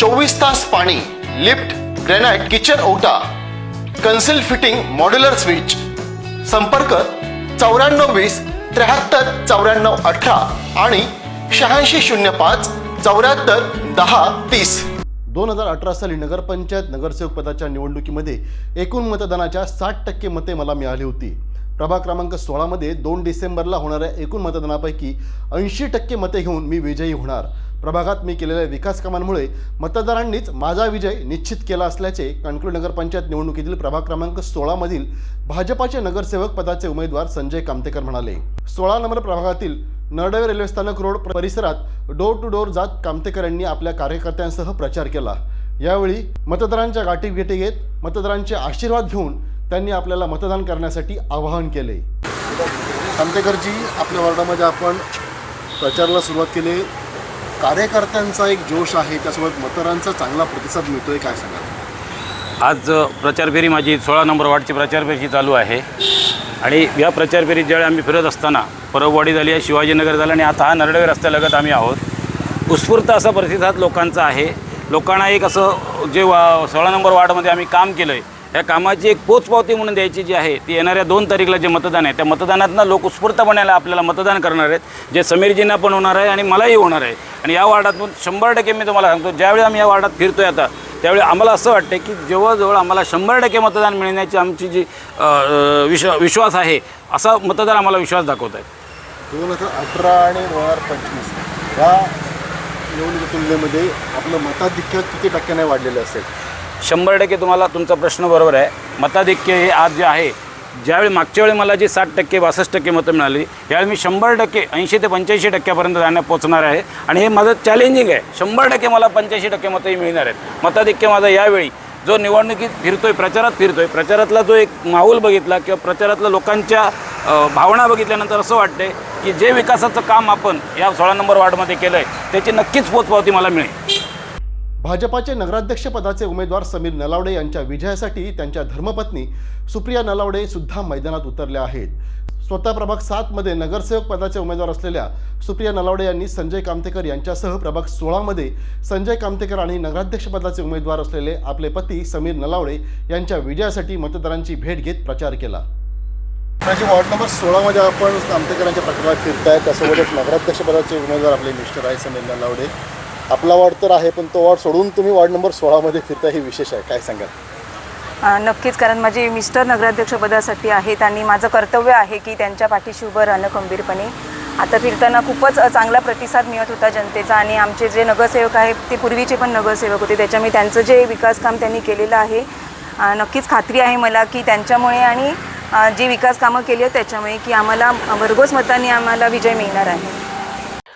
चोवीस तास पाणी लिफ्ट ग्रॅनाइट किचन ओटा कन्सिल फिटिंग मॉड्युलर स्विच. संपर्क चौऱ्याण्णव वीस त्र्याहत्तर चौऱ्याण्णव अठरा आणि शहाऐंशी शून्य पाच चौऱ्याहत्तर दहा तीस. दोन हजार अठरा साली नगरपंचायत नगरसेवक पदाच्या निवडणुकीमध्ये एकूण मतदानाच्या साठ टक्के मते मला मिळाली होती. प्रभाग क्रमांक सोळामध्ये दोन डिसेंबरला होणाऱ्या एकूण मतदानापैकी ऐंशी टक्के मते घेऊन मी विजयी होणार. प्रभागात मी केलेल्या विकास कामांमुळे मतदारांनीच माझा विजय निश्चित केला असल्याचे कणकवली नगरपंचायत निवडणुकीतील प्रभाग क्रमांक सोळामधील भाजपाचे नगरसेवक पदाचे उमेदवार संजय कामतेकर म्हणाले. सोळा नंबर प्रभागातील नरडवे रेल्वे स्थानक रोड परिसरात डोर टू डोर जात कामतेकर यांनी आपल्या कार्यकर्त्यांसह प्रचार केला. यावेळी मतदारांच्या गाठीभेटी घेत मतदारांचे आशीर्वाद घेऊन त्यांनी आपल्याला मतदान करण्यासाठी आवाहन केले. कामतेकरजी आपल्या वॉर्डामध्ये आपण प्रचाराला सुरुवात केली. कार्यकर्त्यांचा एक जोश आहे त्यासोबत मतदारांचा चांगला प्रतिसाद मिळतोय काय सांगा आज प्रचार फेरी माझी सोळा नंबर वार्डची प्रचार फेरी चालू आहे. आणि या प्रचार फेरीत ज्यावेळी आम्ही फिरत असताना परबवाडी झाली आहे शिवाजीनगर झालं आणि आता हा नरडवे रस्त्यालगत आम्ही आहोत. उत्स्फूर्त असा प्रतिसाद लोकांचा आहे. लोकांना एक असं जे वा सोळा नंबर वार्डमध्ये आम्ही काम केलं आहे या कामाची एक पोचपावती म्हणून द्यायची जी आहे ती येणाऱ्या दोन तारीखला जे मतदान आहे त्या मतदानातनं लोक उत्स्फूर्तपणे आपल्याला मतदान करणार आहेत जे समीरजींना पण होणार आहे आणि मलाही होणार आहे. आणि या वार्डातून शंभर टक्के मी तुम्हाला सांगतो ज्यावेळी आम्ही या वार्डात फिरतोय आता त्यावेळी आम्हाला असं वाटतं की जवळजवळ आम्हाला शंभर टक्के मतदान मिळण्याची आमची जी विश्वा विश्वास आहे असा मतदार आम्हाला विश्वास दाखवत आहेत. दोन हजार अठरा आणि दोन हजार पंचवीस या निवडणुकीच्या तुलनेमध्ये आपलं मताधिक्य किती टक्क्याने वाढलेलं असेल? शंभर टक्के तुम्हाला तुमचा प्रश्न बरोबर आहे. मताधिक्य हे आज जे आहे ज्यावेळी मागच्या वेळी मला जी साठ टक्के बासष्ट टक्के मतं मिळाली यावेळी मी शंभर टक्के ऐंशी ते पंच्याऐंशी टक्क्यापर्यंत जाण्या पोचणार आहे. आणि हे माझं चॅलेंजिंग आहे. शंभर टक्के मला पंच्याऐंशी टक्के मतंही मिळणार आहेत. मताधिक्य माझा यावेळी जो निवडणुकीत फिरतोय प्रचारात फिरतोय प्रचारातला जो एक माहोल बघितला किंवा प्रचारातल्या लोकांच्या भावना बघितल्यानंतर असं वाटते की जे विकासाचं काम आपण या सोळा नंबर वार्डमध्ये केलं आहे त्याची नक्कीच पोचपावती मला मिळेल. भाजपाचे नगराध्यक्षपदाचे उमेदवार समीर नलावडे यांच्या विजयासाठी त्यांच्या धर्मपत्नी सुप्रिया नलावडे सुद्धा मैदानात उतरल्या आहेत. स्वतः प्रभाग सातमध्ये नगरसेवक पदाचे उमेदवार असलेल्या सुप्रिया नलावडे यांनी संजय कामतेकर यांच्यासह प्रभाग सोळामध्ये संजय कामतेकर आणि नगराध्यक्षपदाचे उमेदवार असलेले आपले पती समीर नलावडे यांच्या विजयासाठी मतदारांची भेट घेत प्रचार केला. वॉर्ड नंबर सोळामध्ये आपण कामतेकरांच्या प्रचारात फिरताय. त्यासोबतच नगराध्यक्षपदाचे उमेदवार आपले मिस्टर आहे समीर नलावडे. आपला वॉर्ड तर आहे पण तो वॉर्ड सोडून तुम्ही वॉर्ड नंबर सोळामध्ये फिरता हे विशेष आहे. काय सांगाल? नक्कीच कारण माझे मिस्टर नगराध्यक्षपदासाठी आहेत आणि माझं कर्तव्य आहे की त्यांच्या पाठीशी उभं राहणं खंबीरपणे. आता फिरताना खूपच चांगला प्रतिसाद मिळत होता जनतेचा आणि आमचे जे नगरसेवक आहेत ते पूर्वीचे पण नगरसेवक होते. त्याच्यामुळे त्यांचं जे विकास काम त्यांनी केलेलं आहे नक्कीच खात्री आहे मला की त्यांच्यामुळे आणि जे विकास कामं केली आहेत त्याच्यामुळे की आम्हाला भरघोस मतांनी आम्हाला विजय मिळणार आहे.